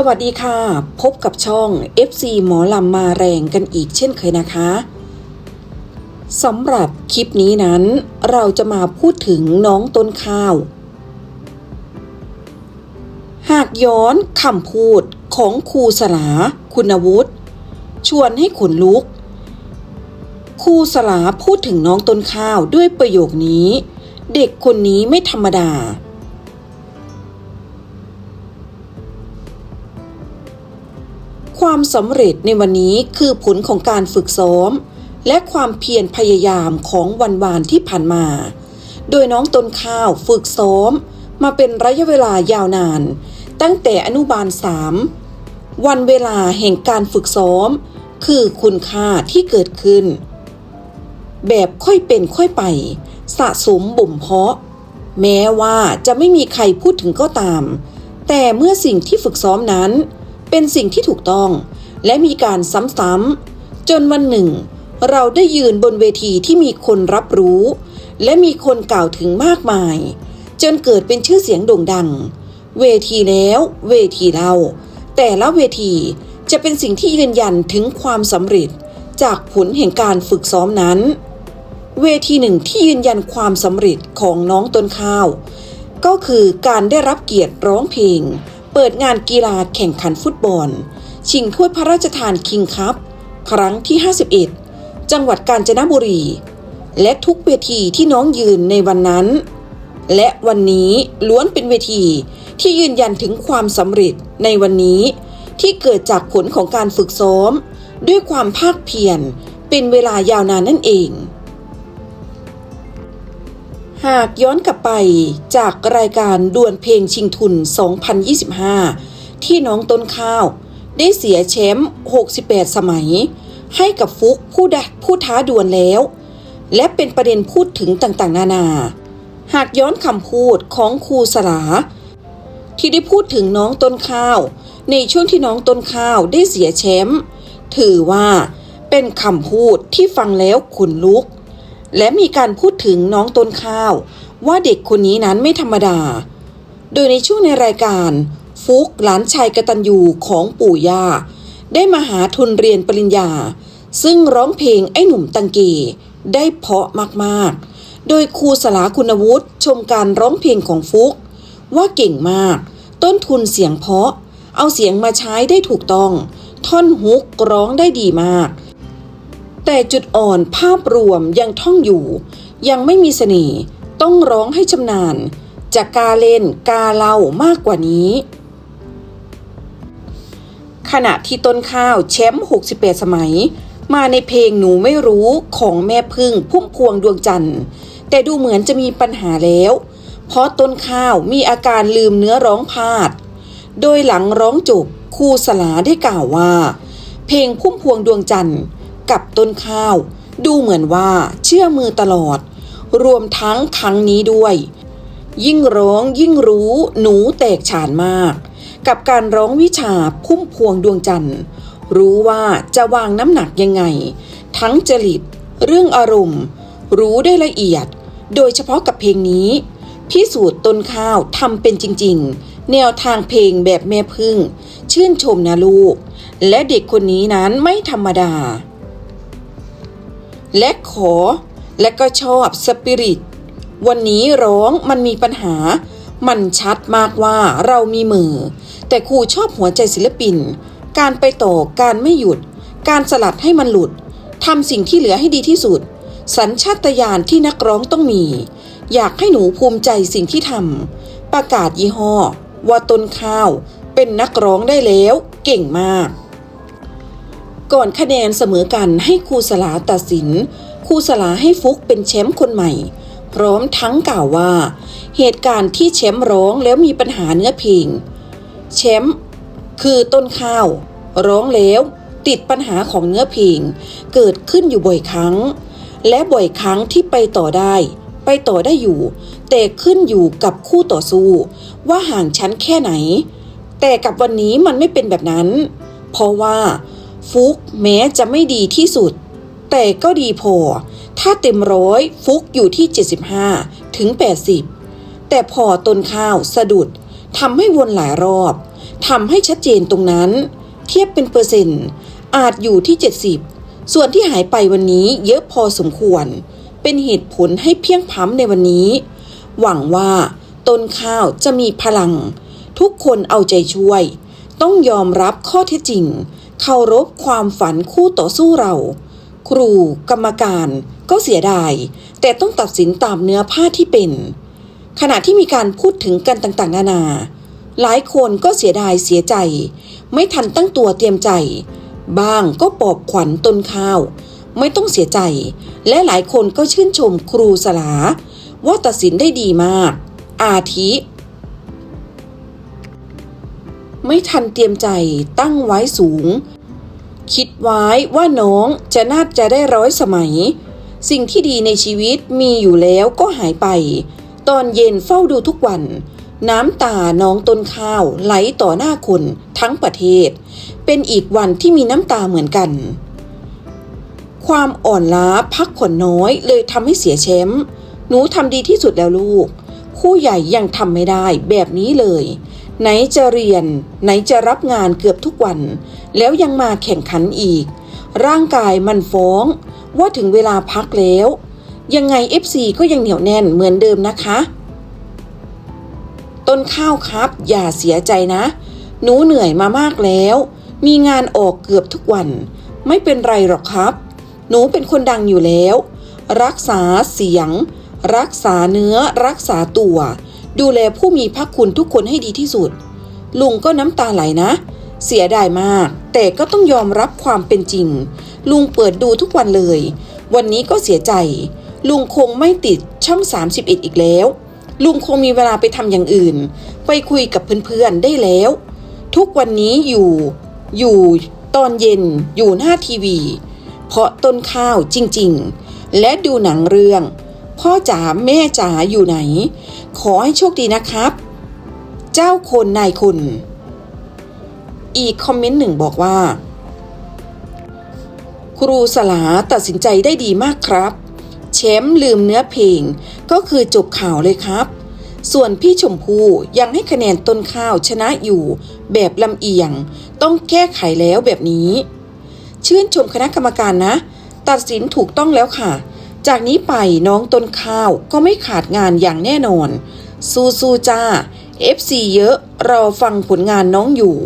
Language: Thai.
สวัสดีค่ะ พบกับช่อง FC หมอลำมาแรงกันอีกเช่นเคยนะคะสำหรับคลิปนี้นั้น เราจะมาพูดถึงน้องต้นข้าว หากย้อนคำพูดของครูสลาคุณวุฒิชวนให้ขนลุก ครูสลาพูดถึงน้องต้นข้าวด้วยประโยคนี้ เด็กคนนี้ไม่ธรรมดา ความสำเร็จในวันนี้คือผลของการฝึกซ้อม และความเพียรพยายามของวันวานที่ผ่านมา โดยน้องต้นข้าวฝึกซ้อม มาเป็นระยะเวลายาวนาน ตั้งแต่อนุบาลสามวันเวลาแห่งการฝึกซ้อม คือคุณค่าที่เกิดขึ้น แบบค่อยเป็นค่อยไป สะสมบ่มเพาะ แม้ว่าจะไม่มีใครพูดถึงก็ตาม แต่เมื่อสิ่งที่ฝึกซ้อมนั้น เป็นสิ่งที่ถูกต้อง และมีการซ้ำๆจนวันหนึ่ง เราได้ยืนบนเวทีที่มีคนรับรู้ และมีคนกล่าวถึงมากมาย จนเกิดเป็นชื่อเสียงโด่งดัง เวทีแล้ว เวทีเล่าแต่ละเวทีจะเป็นสิ่งที่ยืนยันถึงความสำเร็จ จากผลแห่งการฝึกซ้อมนั้น เวทีหนึ่งที่ยืนยันความสำเร็จของน้องต้นข้าว ก็คือการได้รับเกียรติร้องเพลง เปิดงานกีฬาแข่งขันฟุตบอล ชิงถ้วยพระราชทานคิงคัพครั้งที่ 51 จังหวัดกาญจนบุรี และทุกเวทีที่น้องยืนในวันนั้น และวันนี้ล้วนเป็นเวทีที่ยืนยันถึงความสำเร็จในวันนี้ที่เกิดจากผลของการฝึกซ้อม ด้วยความภาคเพียรเป็นเวลายาวนานนั่นเอง หากย้อนกลับไปจากรายการดวลเพลงชิงทุน 2025 ที่น้องต้นข้าว ได้เสียแชมป์68 สมัย ให้กับฟุกผู้ดผู้ท้าดวลแล้ว และเป็นประเด็นพูดถึงต่างๆ นานา หากย้อนคำพูดของครูสลา ที่ได้พูดถึงน้องต้นข้าว ในช่วงที่น้องต้นข้าวได้เสียแชมป์ถือว่าเป็นคำพูดที่ฟังแล้วขนลุก และมีการพูดถึงน้องต้นข้าว ว่าเด็กคนนี้นั้นไม่ธรรมดา โดยในช่วงในรายการ ฟุกหลานชายกตัญญูของปู่ย่า ได้มาหาทุนเรียนปริญญา ซึ่งร้องเพลงไอ้หนุ่มตังเก ได้เพาะมากๆ โดยครูสลาคุณวุฒิชมการร้องเพลงของฟุก ว่าเก่งมาก ต้นทุนเสียงเพาะ เอาเสียงมาใช้ได้ถูกต้อง ท่อนฮุกร้องได้ดีมาก แต่จุดอ่อนภาพรวมยังท่องอยู่ ยังไม่มีเสน่ห์ต้องร้องให้ชำนาญจะกกาเล่นกาเล่ามากกว่านี้ ขณะที่ต้นข้าวแชมป์ 68 สมัย มาในเพลงหนูไม่รู้ของแม่พึ่งพุ่มพวงดวงจันทร์ แต่ดูเหมือนจะมีปัญหาแล้ว เพราะต้นข้าวมีอาการลืมเนื้อร้องพลาด โดยหลังร้องจบครูสลาได้กล่าวว่า เพลงพุ่มพวงดวงจันทร์ กับต้นข้าว ดูเหมือนว่าเชื่อมือตลอด รวมทั้งครั้งนี้ด้วย ยิ่งร้องยิ่งรู้หนูแตกฉานมาก กับการร้องวิชาพุ่มพวงดวงจันทร์ รู้ว่าจะวางน้ำหนักยังไง ทั้งจริต เรื่องอารมณ์ รู้ได้ละเอียด โดยเฉพาะกับเพลงนี้พิสูจน์ต้นข้าวทำเป็นจริง ๆ แนวทางเพลงแบบแม่พึ่ง ชื่นชมนะลูก และเด็กคนนี้นั้นไม่ธรรมดา และขอ และก็ชอบสปิริต วันนี้ร้องมันมีปัญหา มันชัดมากว่าเรามีมือ แต่ครูชอบหัวใจศิลปิน การไปต่อการไม่หยุด การสลัดให้มันหลุดทำสิ่งที่เหลือให้ดีที่สุด สัญชาตญาณที่นักร้องต้องมี อยากให้หนูภูมิใจสิ่งที่ทำประกาศยี่ห้อ ว่าต้นข้าว เป็นนักร้องได้แล้ว เก่งมาก ก่อนคะแนนเสมอกันให้ครูสลาตัดสินครูสลาให้ฟุกเป็นแชมป์คนใหม่ พร้อมทั้งกล่าวว่า เหตุการณ์ที่แชมป์ร้องแล้วมีปัญหาเนื้อเพลงแชมป์คือต้นข้าว ร้องแล้วติดปัญหาของเนื้อเพลงเกิดขึ้นอยู่บ่อยครั้ง และบ่อยครั้งที่ไปต่อได้ ไปต่อได้อยู่ แต่ขึ้นอยู่กับคู่ต่อสู้ ว่าห่างชั้นแค่ไหน แต่กับวันนี้มันไม่เป็นแบบนั้น เพราะว่า ฟุกแม้จะไม่ดีที่สุด แต่ก็ดีพอ ถ้าเต็มร้อยฟุกอยู่ที่ 75 ถึง 80 แต่พอต้นข้าวสะดุดทำให้วนหลายรอบทำให้ชัดเจนตรงนั้น เทียบเป็นเปอร์เซ็นต์อาจอยู่ที่ 70 ส่วนที่หายไปวันนี้เยอะพอสมควร เป็นเหตุผลให้เพียงพร้ำในวันนี้ หวังว่าต้นข้าวจะมีพลัง ทุกคนเอาใจช่วย ต้องยอมรับข้อเท็จจริง เคารพความฝันคู่ต่อสู้เรา ครู กรรมการก็เสียดาย แต่ต้องตัดสินตามเนื้อผ้าที่เป็น ขณะที่มีการพูดถึงกันต่างๆ นานา หลายคนก็เสียดายเสียใจ ไม่ทันตั้งตัวเตรียมใจ บ้างก็ปลอบขวัญตนข้าว ไม่ต้องเสียใจ และหลายคนก็ชื่นชมครูสลา ว่าตัดสินได้ดีมาก อาทิ ไม่ทันเตรียมใจตั้งไว้สูง คิดไว้ว่าน้องจะน่าจะได้ร้อยสมัย สิ่งที่ดีในชีวิตมีอยู่แล้วก็หายไป ตอนเย็นเฝ้าดูทุกวัน น้ำตาน้องต้นข้าวไหลต่อหน้าคนทั้งประเทศ เป็นอีกวันที่มีน้ำตาเหมือนกัน ความอ่อนล้าพักผ่อนน้อยเลยทำให้เสียแชมป์หนูทำดีที่สุดแล้วลูก ผู้ใหญ่ยังทำไม่ได้แบบนี้เลย ไหนจะเรียน ไหนจะรับงานเกือบทุกวัน แล้วยังมาแข่งขันอีก ร่างกายมันฟ้องว่าถึงเวลาพักแล้ว ยังไง FC ก็ยังเหนียวแน่นเหมือนเดิมนะคะ ต้นข้าวครับ อย่าเสียใจนะ หนูเหนื่อยมามากแล้ว มีงานออกเกือบทุกวัน ไม่เป็นไรหรอกครับ หนูเป็นคนดังอยู่แล้ว รักษาเสียง รักษาเนื้อ รักษาตัว ดูแลผู้มีพระคุณทุกคนให้ดีที่สุด ลุงก็น้ำตาไหลนะ เสียดายมาก แต่ก็ต้องยอมรับความเป็นจริง ลุงเปิดดูทุกวันเลย วันนี้ก็เสียใจ ลุงคงไม่ติดช่อง 31 อีกแล้ว ลุงคงมีเวลาไปทำอย่างอื่น ไปคุยกับเพื่อนๆได้แล้ว ทุกวันนี้อยู่อยู่ตอนเย็นอยู่หน้าทีวี เพราะต้นข้าวจริงๆ และดูหนังเรื่อง พ่อจ๋าแม่จ๋าอยู่ไหน ขอให้โชคดีนะครับ เจ้าคนนายคุณ อีกคอมเมนต์หนึ่งบอกว่า ครูสลาตัดสินใจได้ดีมากครับแชมป์ลืมเนื้อเพลง ก็คือจบข่าวเลยครับ ส่วนพี่ชมพูยังให้คะแนนต้นข้าวชนะอยู่ แบบลำเอียง ต้องแก้ไขแล้วแบบนี้ ชื่นชมคณะกรรมการนะ ตัดสินถูกต้องแล้วค่ะ จากนี้ไปน้องต้นข้าวก็ไม่ขาดงานอย่างแน่นอน สู้ๆจ้า FC เยอะรอฟังผลงานน้องอยู่